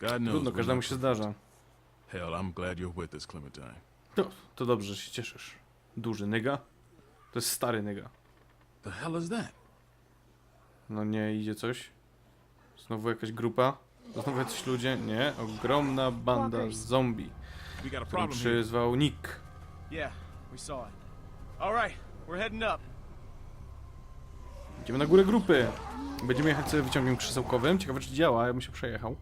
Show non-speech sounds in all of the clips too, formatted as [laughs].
God knows. Trudno, we're każdemu się zdarza. Hell, I'm glad you're with us, Clementine. To, to dobrze, że się cieszysz. Duży nyga? To jest stary nyga. The hell is that? No nie, idzie coś. Znowu jakaś grupa? Znowu jacyś ludzie? Nie, ogromna banda zombie, We got a którą problem here. przyzwał Nick. Yeah, we saw it. All right, we're heading up. Idziemy na górę grupy. Będziemy jechać sobie wyciągiem krzesełkowym. Ciekawe, czy działa, ja bym się przejechał.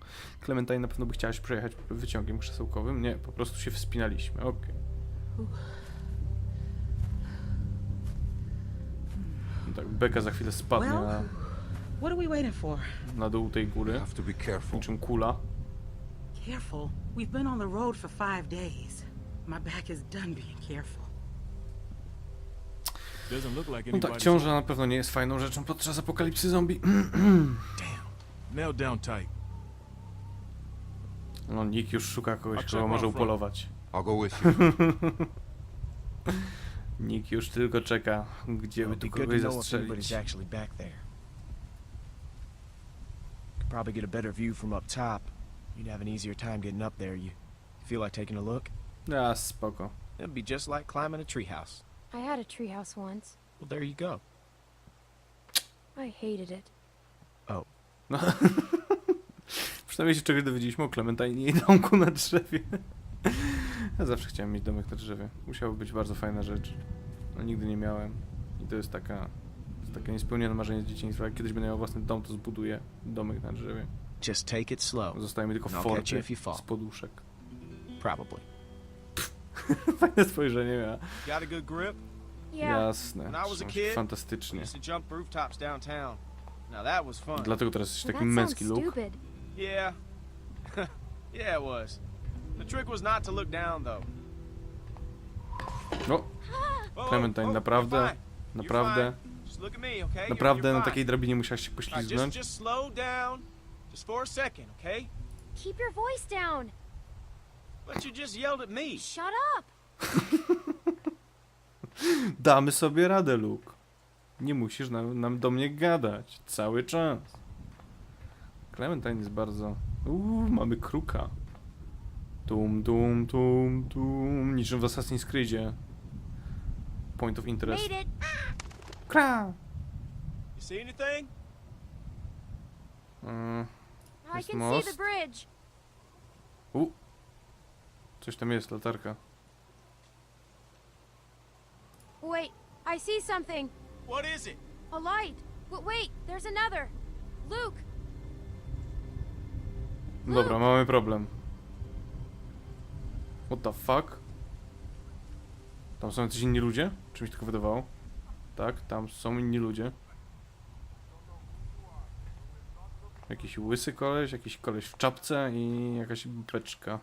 Clementine na pewno by chciała się przejechać wyciągiem krzesełkowym. Nie, po prostu się wspinaliśmy. Okej. No Tak, beka za chwilę spadnie na, what are we waiting for? na dół tej góry. Have to be careful. Niczym kula. Careful. We've been on the road for five days. My back is done being careful. Doesn't look like No tak, ciąża na pewno nie jest fajną rzeczą podczas apokalipsy zombie. [clears throat] nailed down tight. No, Nick już szuka kogoś, kogo może upolować. I'll go with you. [laughs] Nick już tylko czeka, gdzie by tu kogoś zastrzelić. probably get a better view from up top. You'd have an easier time getting up there. You feel like taking a look? Ja, spoko. It'd be just like climbing a treehouse. I had a treehouse once. Well, there you go. I hated it. No. [laughs] Przynajmniej się czegoś dowiedzieliśmy o Clementine i domku na drzewie. Ja zawsze chciałem mieć domek na drzewie. Musiało być bardzo fajna rzecz. No nigdy nie miałem. I to jest taka... To jest takie niespełnione marzenie z dzieciństwa. Jak kiedyś będę miał własny dom, to zbuduję domek na drzewie. Just take it slow. Zostaje mi tylko catch you forty if you fall. z poduszek. Probably. [laughs] Fajne spojrzenie miała. Got a good grip? Yeah. Jasne. When I was a Trzyma się kid, Fantastycznie. Used to jump rooftops downtown. Now that was fun. Dlatego teraz jesteś taki męski look. stupid. Yeah. [laughs] yeah, it was. The trick was not to look down, though. No, Whoa, [gasps] Clementine, whoa, naprawdę, you're fine. naprawdę, You're fine. Just look at me, okay? You're- naprawdę you're na takiej drabinie musiałeś się poślizgnąć. just slow down. Just for a second, okay? Keep your voice down. But you just yelled at me. Shut up. [laughs] Damy sobie radę, Luke. Nie musisz nam, nam do mnie gadać. Cały czas. Clementine jest bardzo... Uuu, mamy kruka. Tum, tum, tum, tum. Niczym w Assassin's Creedzie. Point of interest. Made it. Kra! You see anything? Mm, I Jest can see most. the bridge. u. Coś tam jest, latarka. Wait, I see something. What is it? A light. But wait, there's another. Luke, Dobra, mamy problem. What the fuck? Tam są jacyś inni ludzie? Czy mi się tylko wydawało? Tak, tam są inni ludzie. Jakiś łysy koleś, jakiś koleś w czapce i jakaś beczka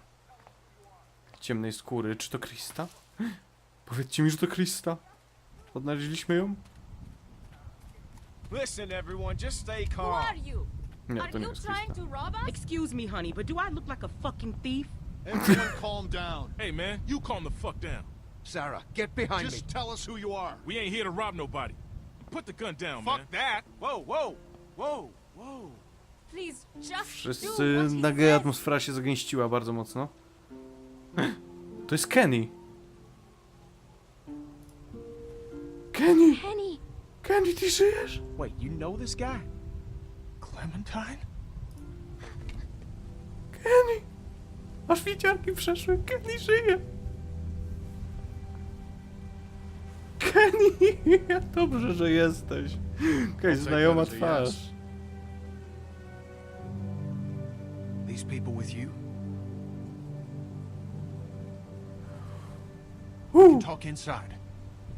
ciemnej skóry. Czy to Krista? [gasps] Powiedzcie mi, że to Krista. Odnaleźliśmy ją? Listen, everyone, just stay Who calm. are you? Nie, are to nie you jest trying Krista. to rob us? Excuse me, honey, but do I look like a fucking thief? Everyone calm down. Hey, man, you calm the fuck down. Sarah, get behind Just tell us who you are. We ain't here to rob nobody. Put the gun down, Fuck man. that. Whoa, whoa, whoa, whoa. Please, just Wszyscy, do what he nagle says. atmosfera się zagęściła bardzo mocno. To jest Kenny. Kenny! Penny. Kenny, ty żyjesz? Wait, you know this guy? Clementine? Kenny! Aż widziarki przeszły, Kenny żyje! Kenny! [laughs] Jak dobrze, że jesteś. Jakaś znajoma twarz. These people with you? Talk inside.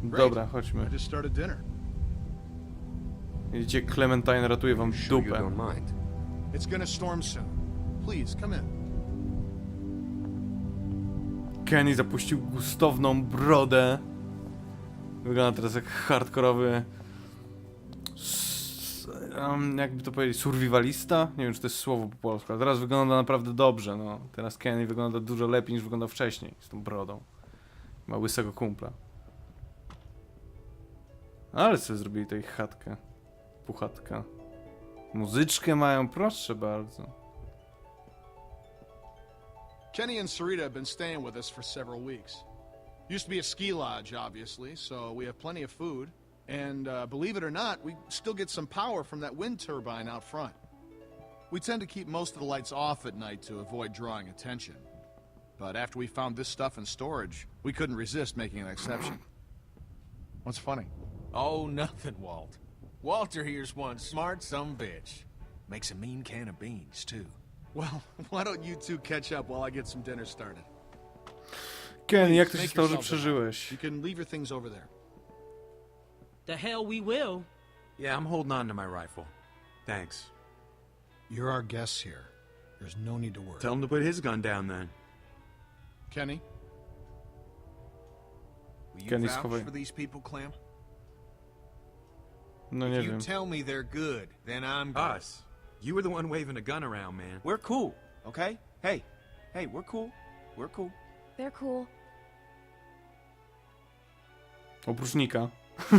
dobra, chodźmy. just started dinner. Widzicie, Clementine ratuje wam Sure you dupę. don't mind. It's gonna storm soon. Please, come in. Kenny zapuścił gustowną brodę. Wygląda teraz jak hardkorowy. s- Um, jakby to powiedzieć, survivalista? Nie wiem, czy to jest słowo po polsku, ale teraz wygląda naprawdę dobrze. No. Teraz Kenny wygląda dużo lepiej niż wyglądał wcześniej z tą brodą. Ma łysego kumpla. Ale sobie zrobili tutaj chatkę. Puchatka. Muzyczkę mają, proszę bardzo. Kenny and Sarita have been staying with us for several weeks. Used to be a ski lodge, obviously, so we have plenty of food. And uh, believe it or not, we still get some power from that wind turbine out front. We tend to keep most of the lights off at night to avoid drawing attention. But after we found this stuff in storage, we couldn't resist making an exception. [clears throat] What's funny? Oh, [laughs] nothing, Walt. Walter here's one smart some bitch. Makes a mean can of beans, too. Well, [laughs] why don't you two catch up while I get some dinner started? Kenny, jak to się stało, że yourself at home. przeżyłeś? You can leave your things over there. The hell we will. Yeah, I'm holding on to my rifle. Thanks. You're our guests here. There's no need to worry. Tell him to put his gun down then. Kenny, Will you Kenny, vouch schowaj. for these people, Clem? No nie if you wiem. tell me they're good, then I'm good. Us. You were the one waving a gun around, man. We're cool, okay? Hey, hey, we're cool. We're cool. They're cool. Oprócz Nika. [laughs]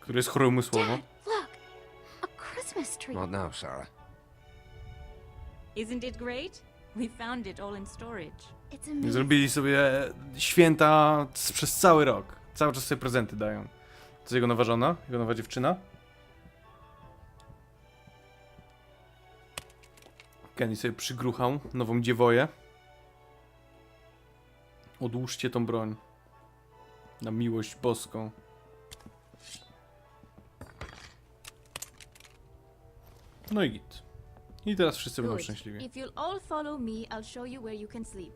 Który jest chory umysłowo. Dad, look! A Christmas tree. Not now, Sarah. Isn't it great? We found it all in storage. It's amazing. Zrobili sobie święta c- przez cały rok. Cały czas sobie prezenty dają. To jest jego nowa żona? Jego nowa dziewczyna? Kenny sobie przygruchał nową dziewoję. Odłóżcie tą broń. Na miłość boską. No i git. I teraz wszyscy będą szczęśliwi. If you'll all follow me, I'll show you where you can sleep.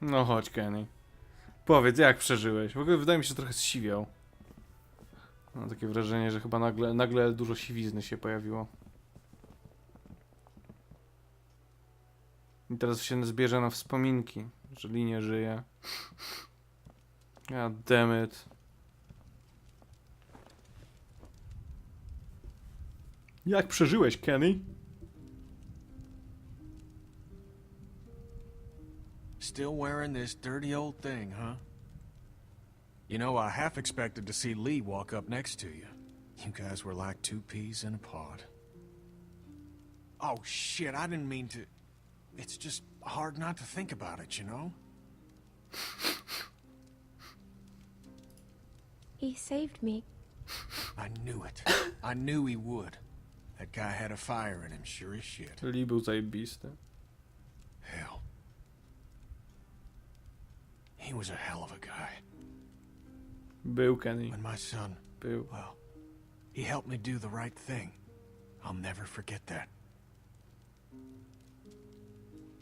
No chodź, Kenny. Powiedz, jak przeżyłeś? W ogóle wydaje mi się, że trochę zsiwiał. Mam takie wrażenie, że chyba nagle, nagle dużo siwizny się pojawiło. I teraz się zbierze na wspominki, że linie żyje. God damn it. Jak przeżyłeś, Kenny? Still wearing this dirty old thing, huh? You know, I half expected to see Lee walk up next to you. You guys were like two peas in a pod. Oh, shit, I didn't mean to. It's just hard not to think about it, you know? He saved me. I knew it. I knew he would. That guy had a fire in him, sure as shit. Lee był zajebisty. Hell. He was a hell of a guy. Był Kenny. When my son, Był. well, he helped me do the right thing. I'll never forget that.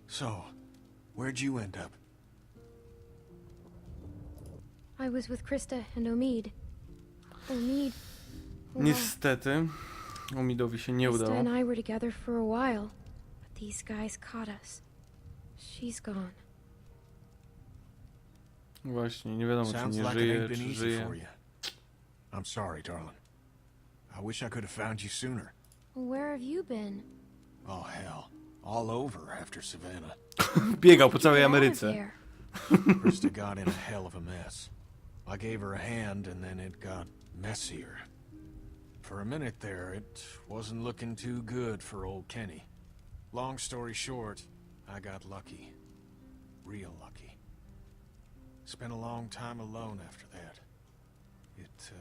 So, where'd you end up? I was with Krista and Omid. Omid. well, Niestety, Omidowi się nie udało. Krista and I were together for a while, but these guys caught us. She's gone. Właśnie, nie wiadomo, czy Sounds nie like it żyje, ain't been czy easy żyje. for you. I'm sorry, darling. I wish I could have found you sooner. Where have you been? Oh, hell. All over after Savannah. [laughs] Biegał po całej Get out of Ameryce. here. [laughs] Krista got in a hell of a mess. I gave her a hand, and then it got messier. For a minute there, it wasn't looking too good for old Kenny. Long story short, I got lucky. Real lucky. Spent a long time alone after that. It, uh...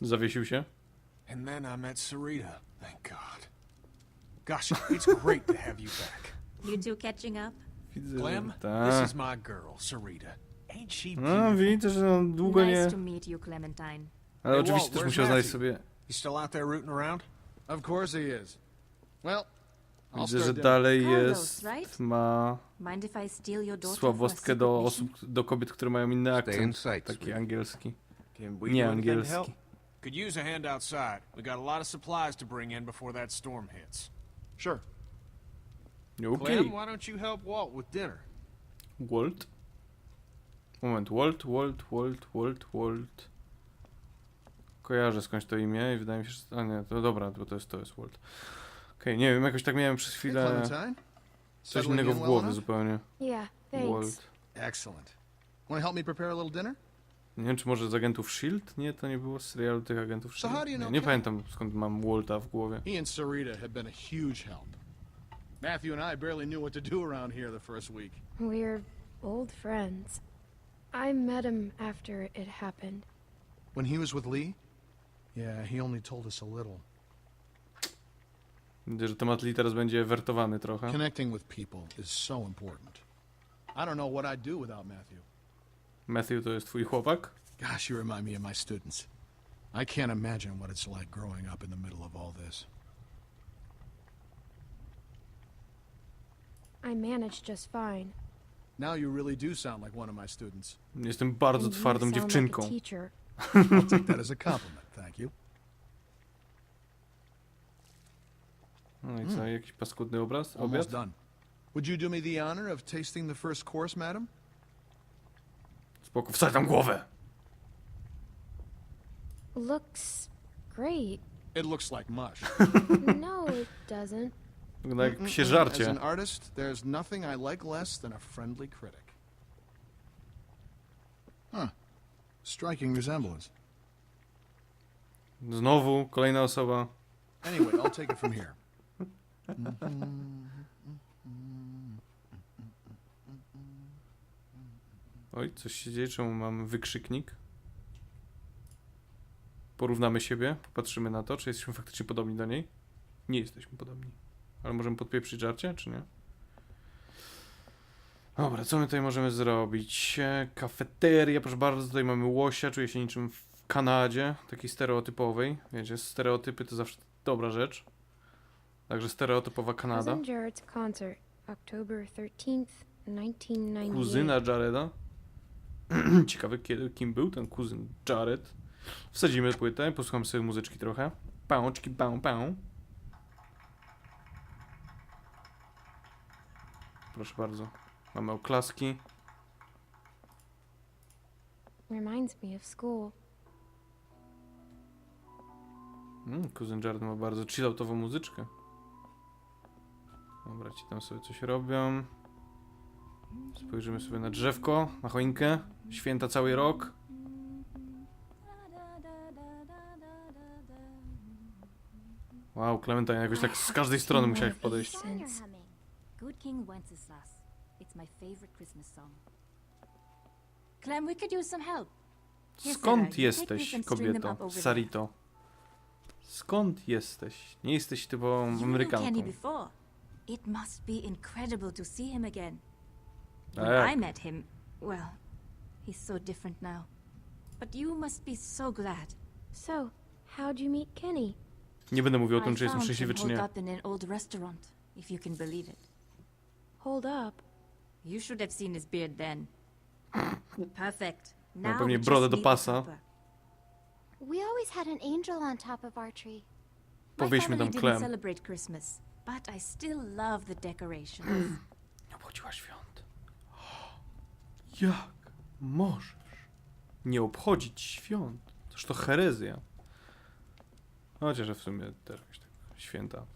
Zawiesił się? And then I met Sarita, thank God. Gosh, it's great to have you back. [laughs] You two catching up? Widzę, this is my girl, Sarita. Ain't she No, beautiful? widzę, że on długo nie... Nice to meet you, Clementine. Ale Hey, oczywiście Walt, też where's musiał znaleźć Matthew? sobie... You still out there rooting around? Of course he is. Well, I'll Widzę, że dalej jest... Ma słabostkę do osób, do kobiet, które mają inny in akcent. Taki angielski. Nie angielski. Could use a hand outside. We got a lot of supplies to bring in before that storm hits. Sure. Okej. Clem, why don't you help Walt with dinner? Walt? Moment, Walt, Walt, Walt, Walt, Walt. Kojarzę skądś to imię i wydaje mi się, że... A nie, to dobra, bo to jest, to jest Walt. Okej, nie wiem, jakoś tak miałem przez Hey, chwilę Clementine. coś Settling innego in w well głowie zupełnie. Yeah, thanks. Walt. Excellent. Want to help me prepare a little dinner? Nie wiem, czy może z agentów S.H.I.E.L.D.? Nie, to nie było z serialu tych agentów So how do S.H.I.E.L.D. you Nie, know nie Ken? pamiętam skąd mam Walta w głowie. He and Sarita have been a huge help. Matthew and I barely knew what to do around here the first week. We're old friends. I met him after it happened. When he was with Lee? Yeah, he only told us a little. Widzę, że temat Lee teraz będzie wertowany trochę. Connecting with people is so important. I don't know what I'd do without Matthew. Matthew to jest twój chłopak? Gosh, you remind me of my students. I can't imagine what it's like growing up in the middle of all this. I managed just fine. Now you really do sound like one of my students. Jestem bardzo And you twardą sound dziewczynką. Like a teacher. I'll take that as a compliment, thank you. No i co, jakiś paskudny obraz? Obiad? Almost done. Would you do me the honor of tasting the first course, madam? Spoko, wsadź tam głowę! Looks great. It looks like mush. [laughs] no, it doesn't. Wygląda jak psie. As żarcie. an artist, there's nothing I like less than a friendly critic. Huh. Striking resemblance. Znowu kolejna osoba. Anyway, I'll take it from here. [laughs] Oj, coś się dzieje, czemu mam wykrzyknik? Porównamy siebie, popatrzymy na to, czy jesteśmy faktycznie podobni do niej. Nie jesteśmy podobni. Ale możemy podpieprzyć żarcie, czy nie? Dobra, co my tutaj możemy zrobić? E, Kafeteria, proszę bardzo, tutaj mamy łosia, czuję się niczym w Kanadzie, takiej stereotypowej. Wiecie, stereotypy to zawsze dobra rzecz. Także stereotypowa Kanada. Cousin Jared's concert, October 13th, 1998. Kuzyna Jareda. [clears throat] Ciekawe, kiedy, kim był ten kuzyn Jared. Wsadzimy płytę, posłucham sobie muzyczki trochę. Pałczki, pał, pał. Proszę bardzo. Mamy oklaski. Reminds me of school. Mm, kuzyn Jared ma bardzo chilloutową muzyczkę. Dobra, ci tam sobie coś robią. Spojrzymy sobie na drzewko, na choinkę. Święta cały rok. Wow, Clementine jakoś tak z każdej strony musiałeś podejść. Good King Wenceslas. It's my favorite Christmas song. Clem, we could use some help. Skąd jesteś, kobieto? Sarito. Skąd jesteś? Nie jesteś typową Amerykanką. It must be incredible to see him again. A When jak? I met him, well, he's so different now. But you must be so glad. So, how'd you meet Kenny? Nie będę mówił o I tym, czy jestem found szczęśliwy, him czy nie. up in an old restaurant, if you can believe it. Hold up. You should have seen his beard then. [laughs] Perfect. Now pewnie brodę do need the pasa. supper. We always had an angel on top of our tree. My Powieśmy family tam didn't celebrate Christmas, but I still love the decorations. Nie obchodziła świąt. [gasps] Jak możesz nie obchodzić świąt? Toż to herezja. Chociaż w sumie też jakieś tak święta.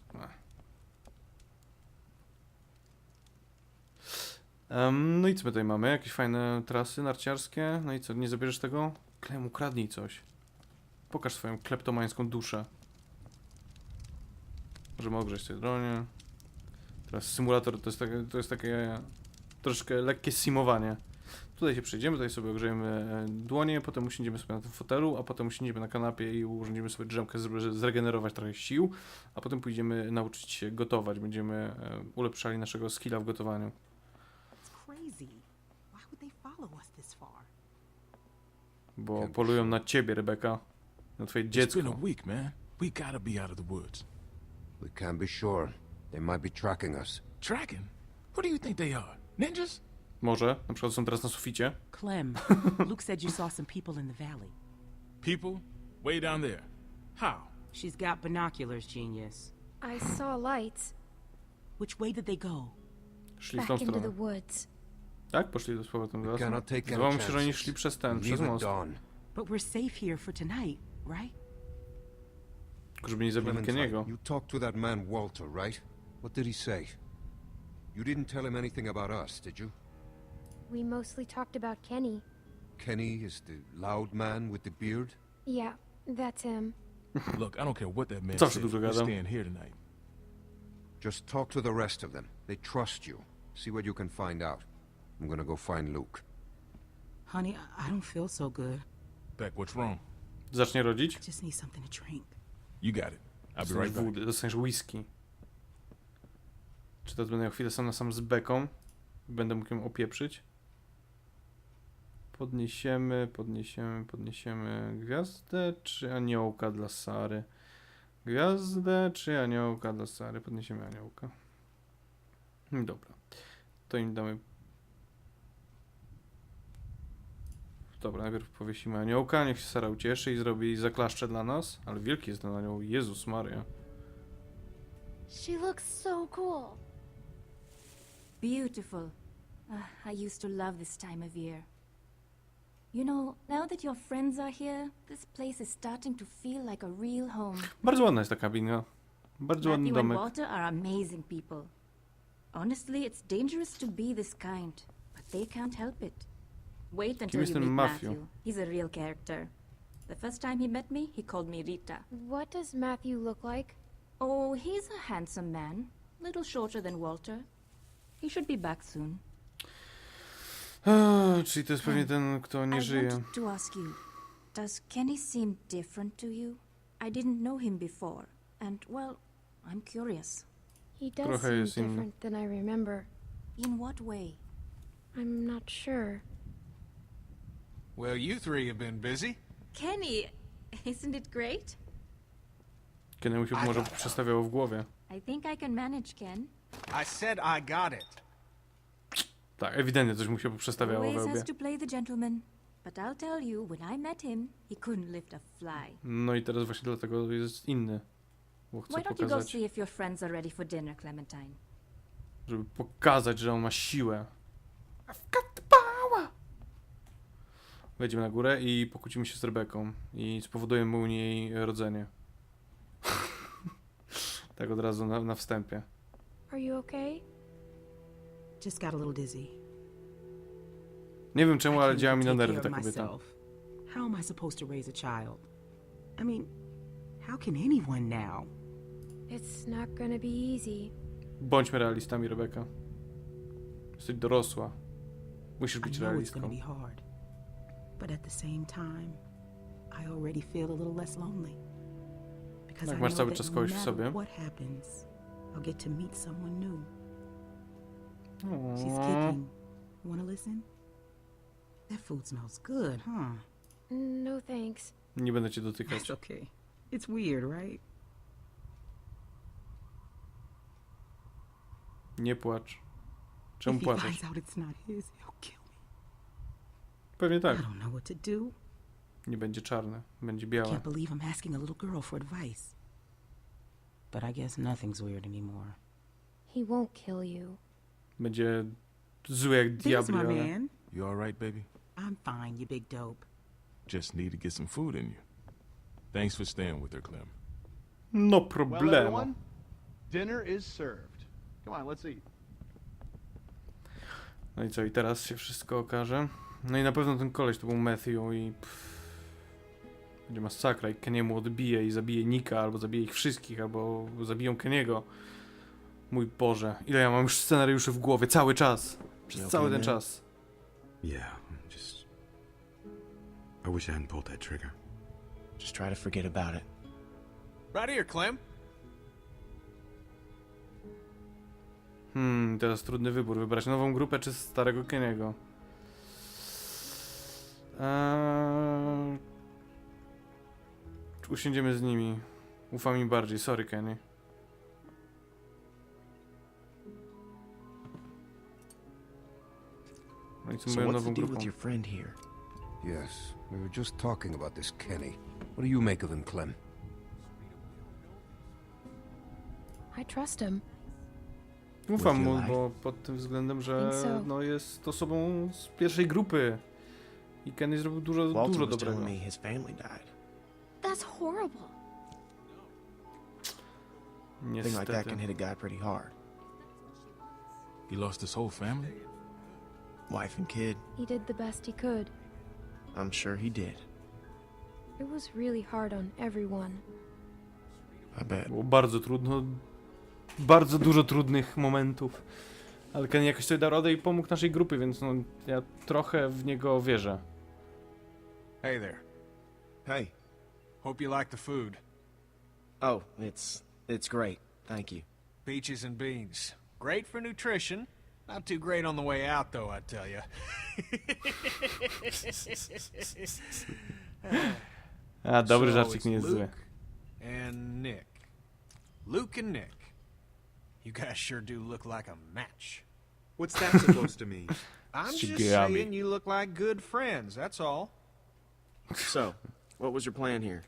No i co my tutaj mamy? Jakieś fajne trasy narciarskie? No i co, nie zabierzesz tego? Klem, ukradnij coś. Pokaż swoją kleptomańską duszę. Możemy ogrzeć tej dronie. Teraz symulator to jest, takie, to jest takie troszkę lekkie simowanie. Tutaj się przejdziemy, tutaj sobie ogrzejemy e, dłonie, potem usiądziemy sobie na tym fotelu, a potem usiądziemy na kanapie i urządzimy sobie drzemkę, żeby zregenerować trochę sił, a potem pójdziemy nauczyć się gotować. Będziemy e, ulepszali naszego skilla w gotowaniu. Bo polują na ciebie, Rebeka. Na twoje It's been a dziecko. week, man. We gotta be out of the woods. We can't be sure. They might be tracking us. Tracking? Who do you think they are? Ninjas? Może, na przykład są teraz na suficie. Clem, [laughs] Luke said you saw some people in the valley. People? Way down there. How? She's got binoculars, genius. I saw lights Which way did they go? Szli w back tą into the stronę. woods. Tak? Poszli z powrotem do lasu. Cannot take any Zdawało mi się, że oni chances. szli przez ten, przez Leave at most. dawn. But we're safe here for tonight, right? Żeby nie zabili Clementine, Keniego. you talked to that man Walter, right? What did he say? You didn't tell him anything about us, did you? We mostly talked about Kenny. Kenny is the loud man with the beard? Yeah, that's him. [laughs] Look, I don't care what that man Zawsze said. We're staying here tonight. Just talk to the rest of them. They trust you. See what you can find out. I'm gonna go find Luke. Honey, I, I don't feel so good. Beck, what's wrong? Zacznie rodzić? I just need something to drink. You got it. I'll be Dostaniesz right back. wódę, dostaniesz whisky. Czy teraz będę miał chwilę sam na sam z beką? Będę mógł ją opieprzyć? Podniesiemy, podniesiemy, podniesiemy gwiazdę czy aniołka dla Sary? Gwiazdę czy aniołka dla Sary? Podniesiemy aniołka. Dobra. To im damy... Dobra, najpierw powiesimy aniołka, niech się Sara ucieszy i zrobi zaklaszcze dla nas. Ale wielki jest ten anioł, Jezus Maria. She looks so cool. Beautiful. Ah, I used to love this time of year. You know, now that your friends are here, this place is starting to feel like a real home. Bardzo ładna jest ta kabina. Bardzo ładny Matthew and domek. Walter are amazing people. Honestly, it's dangerous to be this kind, but they can't help it. Wait until jest you ten meet Matthew? Matthew. He's a real character. The first time he met me, he called me Rita. What does Matthew look like? Oh, he's a handsome man, little shorter than Walter. He should be back soon. Eee, [sighs] ah, czyli to jest pewnie hmm. ten, kto nie I żyje. wanted to ask you, does Kenny seem different to you? I didn't know him before, and well, I'm curious. He does Trochę seem jest inny. different than I remember. In what way? I'm not sure. Well, you three have been busy. Kenny, [laughs] isn't it great? Kiedy mu się może przestawiało w głowie. I think I can manage, Ken. I said I got it. Tak, ewidentnie coś mu się przestawiało we Always łbie. has to play the gentleman. But I'll tell you, when I met him, he couldn't lift a fly. No i teraz właśnie dlatego jest inny. Bo chce Why don't you go pokazać, see if your friends are ready for dinner, Clementine? żeby pokazać, że on ma siłę. I've got the! Wejdziemy na górę i pokłócimy się z Rebeką. I spowodujemy u niej rodzenie. [laughs] tak od razu na, na wstępie. Are you okay? Just got a little dizzy. Nie wiem czemu, ale działa mi na nerwy ta kobieta. How am I supposed to raise a child? I mean, how can anyone now? It's not gonna be easy. Bądźmy realistami, Rebeka. Jesteś dorosła. Musisz I być know it's gonna realistką. But at the same time, I already feel a little less lonely. Because Tak, I masz know cały that czas no kogoś w sobie. what happens, I'll get to meet someone new. She's O, kicking. Wanna listen? That food smells good, huh? No thanks. Nie będę cię dotykać. That's okay. It's weird, right? Nie płacz. Czemu if he płaczesz? finds out it's not his, he'll kill Pewnie I tak. don't know what to do. Nie będzie czarne, będzie białe. Can't believe I'm asking a little girl for advice. But I guess nothing's weird anymore. He won't kill you. Będzie zły jak There's diabli, my ale... man. You all right, baby? I'm fine, you big dope. Just need to get some food in you. Thanks for staying with her, Clem. No Well, problemu. everyone, dinner is served. Come on, let's eat. No i co, i teraz się wszystko okaże. No i na pewno ten koleś to był Matthew i... Pff, będzie masakra i Keniemu odbije i zabije Nika, albo zabije ich wszystkich, albo zabiją Keniego. Mój Boże, ile ja mam już scenariuszy w głowie, cały czas. Przez You cały ten man? czas. Yeah, just. I wish I hadn't pulled that trigger. Just try to forget about it. Right here, Clem. Hmm, teraz trudny wybór. Wybrać nową grupę czy starego Keniego. Eee... Usiądziemy z nimi. Ufam im bardziej. Sorry, Kenny. No i co So moją what's nową grupą? with your friend here? Yes, we were just talking about this Kenny. What do you make of him, Clem? I trust him. Ufam mu, bo pod tym względem, że no, jest osobą z pierwszej grupy. I Kenny zrobił dużo, Walter dużo was dobrego. telling me his family died. That's horrible. A thing like that Niestety. can hit a guy pretty hard. He lost his whole family? Wife and kid. He did the best he could. I'm sure he did. It was really hard on everyone. I bet. Było bardzo trudno. Bardzo dużo trudnych momentów. Ale Ken jakoś sobie dał radę i pomógł naszej grupie, więc no, ja trochę w niego wierzę. Hey there. Hey. Hope you like the food. Oh, it's it's great. Thank you. Peaches and beans. Great for nutrition. Not too great on the way out, though, I tell you. A, dobry so żarcik it's nie jest zły. And Nick. Luke and Nick. You guys sure do look like a match. What's that supposed to mean? [laughs] I'm just saying you look like good friends, that's all. So, what was your plan here?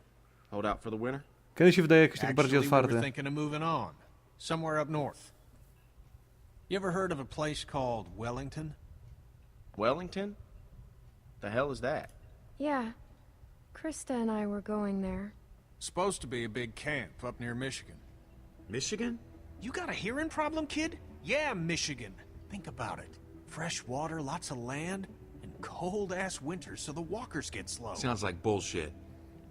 Hold out for the winter? Kiedy się wydaje jakoś tak bardziej Actually, we were otwarty. thinking of moving on. Somewhere up north. You ever heard of a place called Wellington? Wellington? The hell is that? Yeah. Krista and I were going there. Supposed to be a big camp up near Michigan. Michigan? You got a hearing problem, kid? Yeah, Michigan. Think about it. Fresh water, lots of land, and cold ass winters so the walkers get slow. Sounds like bullshit.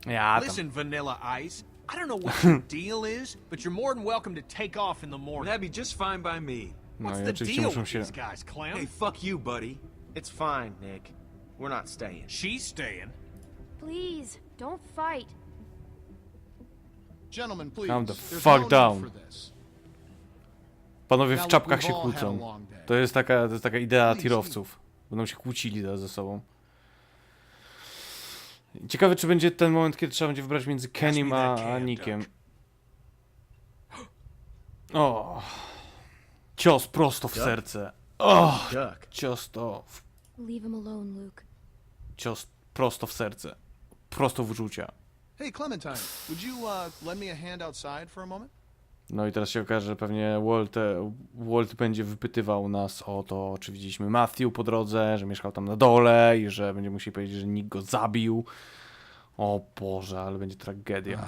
Yeah. tam. Listen, Vanilla Ice, I don't know what [laughs] your deal is, but you're more than welcome to take off in the morning. that'd be just fine by me. What's i the deal muszą with się... these guys, Clem? Hey, fuck you, buddy. It's fine, Nick. We're not staying. She's staying. Please, don't fight. Gentlemen, please. Calm the There's fuck no down. Panowie w czapkach się all had a kłócą. To jest taka, to jest taka idea tirowców. Będą się kłócili teraz ze sobą. Ciekawe, czy będzie ten moment, kiedy trzeba będzie wybrać między Kenim a, a Nickiem. O, cios prosto w serce. O, cios to, w- cios prosto w serce. Prosto w uczucia. Hey, Clementine, would you uh, lend me a hand outside for a moment? No i teraz się okaże, że pewnie Walt, Walt będzie wypytywał nas o to, czy widzieliśmy Matthew po drodze, że mieszkał tam na dole i że będzie musieli powiedzieć, że nikt go zabił. O Boże, ale będzie tragedia.